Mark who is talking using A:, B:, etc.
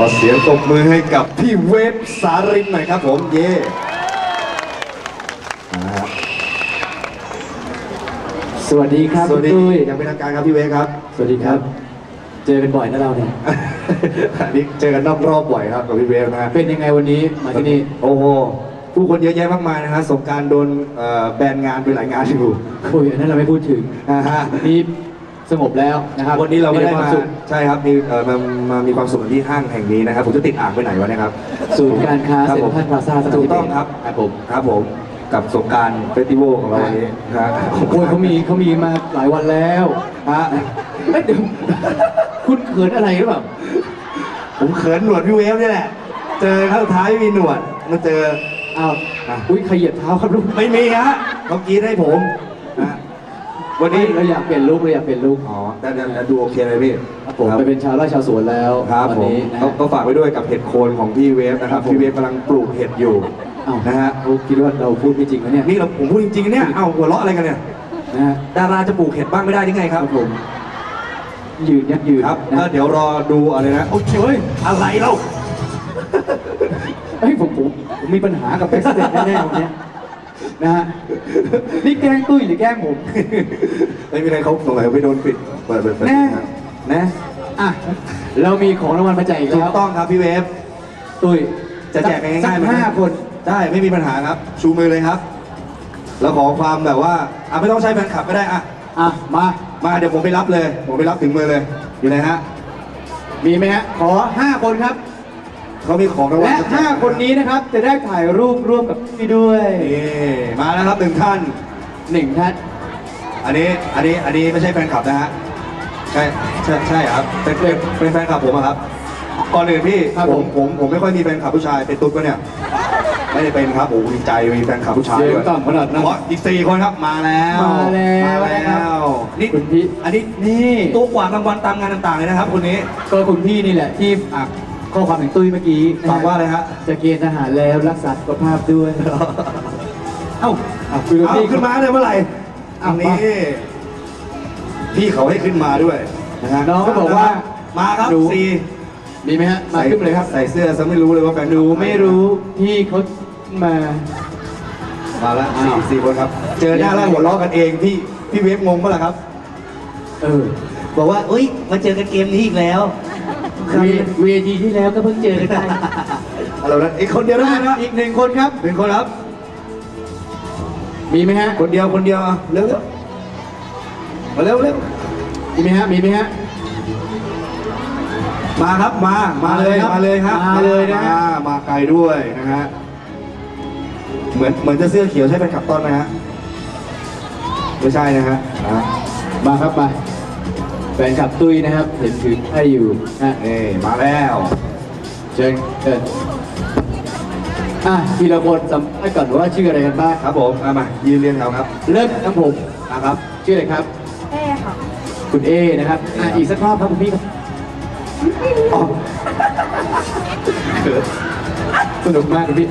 A: อเสียงตบมือให้กับพี่เวฟสารินหน่อยครับผมเย่อ่า
B: สวัสดีครับ
A: สวัสดี
B: คุณตุ้ย
A: อย่างเป็นทางการครับพี่เวฟครับ
B: สวัสดีครับ เจอกันบ่อยนะเราเนี่ย
A: อันนี้เจอกันนอกรอบบ่อยครับกับพี่เวฟนะฮะ
B: เป็นยังไงวันนี้มาที่นี่
A: โอ้โหผู้คนเยอะแยะมากมายนะฮะสงกรารโดนเอ่อแบนงานไปหลายงานอยู่
B: คุยอันนั้นเราไม่พูดถึง
A: นะฮะ
B: นี่ สงบแล้วนะครับ
A: วันนี้เราก็ได้
B: คว
A: มา
B: สุข
A: ใช่ครับมีเอ่อมามามีความสุขกันที่ห้างแห่งนี้นะครับผมจะติดอ่างไปไหนวะเนะครับ
B: ศูนย์การค้า
A: คบ
B: เซ็น
A: ผม
B: ทรัลพลาซ่า
A: ถูกต้องครับ
B: ครับผม
A: ครับผมกับสงกรารเฟสติวัลของเราวันนี้นะฮะ
B: โอ้ยเขามีเขามีมาหลายวันแล้ว
A: ฮะ
B: เอ้ยเดี๋ยวคุณเขินอะไรหรือเปล่า
A: ผมเขินหนวดพี่เวฟนี่แหละ เจอครั้งสุดท้ายไม่มีหนวดมาเจอ
B: อ้าว
A: อะ
B: อุ้ยขยียบเท้าครับลูก
A: ไม่มีฮะเขากรีดให้ผมนะ วันนี้
B: เราอยากเปลี่ยนลุคเราอยากเปลี่ยนลุค
A: อ๋อแต่แต่แต่ดูโอเคเลยพี่
B: ครับผมไปเป็นชาวไร่ชาวสวนแล้ว
A: ครับ
B: วัน
A: ผม
B: นี้นะ
A: ก็
B: ฮะ
A: ก็ฝากไว้ด้วยกับเห็ดโคนของพี่เวฟนะครับ
B: ครับผม
A: พี่เวฟกำลังปลูกเห็ดอยู่
B: อ้าว
A: นะฮะ
B: เขาคิดว่าเราพูดไม่จริงนะเนี่ย
A: นี่เราผมพูดจริงๆเนี่ยเอ้าหัวเราะอะไรกันเนี่ย
B: นะฮะ
A: ดาราจะปลูกเห็ดบ้างไม่ได้ยังไงค
B: ค
A: รั
B: รับบผมยืนยักยืน
A: ครับ
B: นะ
A: ก็เดี๋ยวรอดูอะไรนะโอ้ยเฮ้ยอะไรเล่า
B: เฮ้ยผมผมผมมีปัญหากับเพรสเซนแน่ๆวันเนี้ย นะฮะนี่แกล้งตุ้ยหรือแกล้งผม
A: ไม่มีใครเขาสงสัยไปโดนปิดเปิดเปิดเปิด
B: แน่
A: นะนะ
B: อะเรามีของรางวัลมาแจกอีก
A: ถู
B: แล้
A: ก
B: ว
A: ต้องครับพี่เวฟ
B: ตุ้ย
A: จะแจกกันง่ายๆไหม
B: สัห้าคน
A: ได้ไม่มีปัญหาครับ ชูมือเลยครับ แล้วขอความแบบว่าอะไม่ต้องใช้แฟนคลับก็ได้อะ
B: อะมา
A: มาเดี๋ยวผมไปรับเลย ผมไปรับถึงมือเลยอยู่ไหนฮะ
B: มีไหมฮะขอห้าคนครับ
A: เขามีของรางวัล
B: และ
A: จะแจก
B: ห้าคนนี้นะครับจะได้ถ่ายรูปร่วมกับพี่ด้วย
A: นี่มาแล้วครับหนึ่งท่าน
B: หนึ่งท่าน
A: อันนี้ อันนี้ อันนี้ไม่ใช่แฟนคลับนะฮะ ใช่ ใช่ ใช่ครับ เป็นเป็นเป็นแฟนคลับผมอะครับ ก่อนอื่นพี่
B: ครับ
A: ผ
B: ผมม
A: ผม ผมไม่ค่อยมีแฟนคลับผู้ชาย เป็นตุ๊ดปะเนี่ย ไม่ได้เป็นครับ โอ้ดีใจ มีแฟนคลับผู้ชาย
B: เสี
A: ด้
B: ย
A: ว
B: ง
A: ย
B: ต่ำขนาดนั้น
A: เพราะอีกสี่คนครับ มาแล้ว
B: มาแล้ว
A: มา
B: นะครับ
A: แล้วนี่
B: คุณพี่
A: อันนี้
B: นี่
A: ตัวกวาดรางวัลตามงานต่างๆเลยนะครับคนนี้
B: ก็คุณพี่นี่แหละที่อะ ข้อความถึงตุ้ยเมื่อกี้นะฮะ
A: ฝากว่าอะไรฮะ
B: จะเกณฑ์ทหารแล้วรักษาสุขภาพด้วย เอ้าอะคุยกับ
A: เอา
B: พี่
A: ขึ้นมาเลยเมื่อไหร่
B: เอา
A: อันนี้
B: มา
A: พี่เขาให้ขึ้นมาด้วยนะฮะ
B: น้องก็บอกว่า
A: มาครับ
B: หนู
A: สี่
B: มีไหมฮะมาขึ้นมาเลยครับ
A: ใส่เสื้อซะไม่รู้เลยว่าแฟน
B: หนูไม่รู้พี่เขามา
A: มาแล้ว
B: อ้า
A: สี่
B: ว
A: สี่คนครับ เจอหน้าแล้วหัวเราะกันเองพี่พี่เวฟงงปะล่ะครับ
B: เออ
C: บอกว่าอุ้ยมาเจอกันเกมนี้อีกแล้ว
B: เวเวทีที่แล้วก็เพิ่งเจอกันได้
A: อะไรนะอีกคนเดียวนะนะ
B: อีกหนึ่งคนครับ
A: หนึ่งคนครับ
B: มีไหมฮะ
A: คนเดียวคนเดียวอะเร็วเร็วมาเร็วเร็ว
B: มีไหมฮะมีไหมฮะ
A: มาครับมามาเลย
B: มา
A: มา
B: เล
A: เลยย
B: ค
A: ค
B: รั
A: รั
B: บบมาเลยนะฮะ
A: มามาไกลด้วยนะฮะเหมือนเหมือนจะเสื้อเขียวใช่เป็นขับต้นนะฮะไม่ใช่นะฮะนะ
B: มาครับมา แฟนคลับตุ้ยนะครับเห็นถือให้อยู่นะ
A: นี่มาแล้ว
B: เชิญเชิญอะทีละคนสัมภาษณ์ก่อนว่าชื่ออะไรกันบ้าง
A: ครับผมเอามายืนเรียงแถวครับ
B: เริ่มทั้งผม
A: อะครับ
B: ชื่ออะไรครับ
D: เอ้ค่ะ
B: คุณเอนะครับอะอีกสักรอบครับคุณพี่ครับอ๋อสนุกมากคุณพี่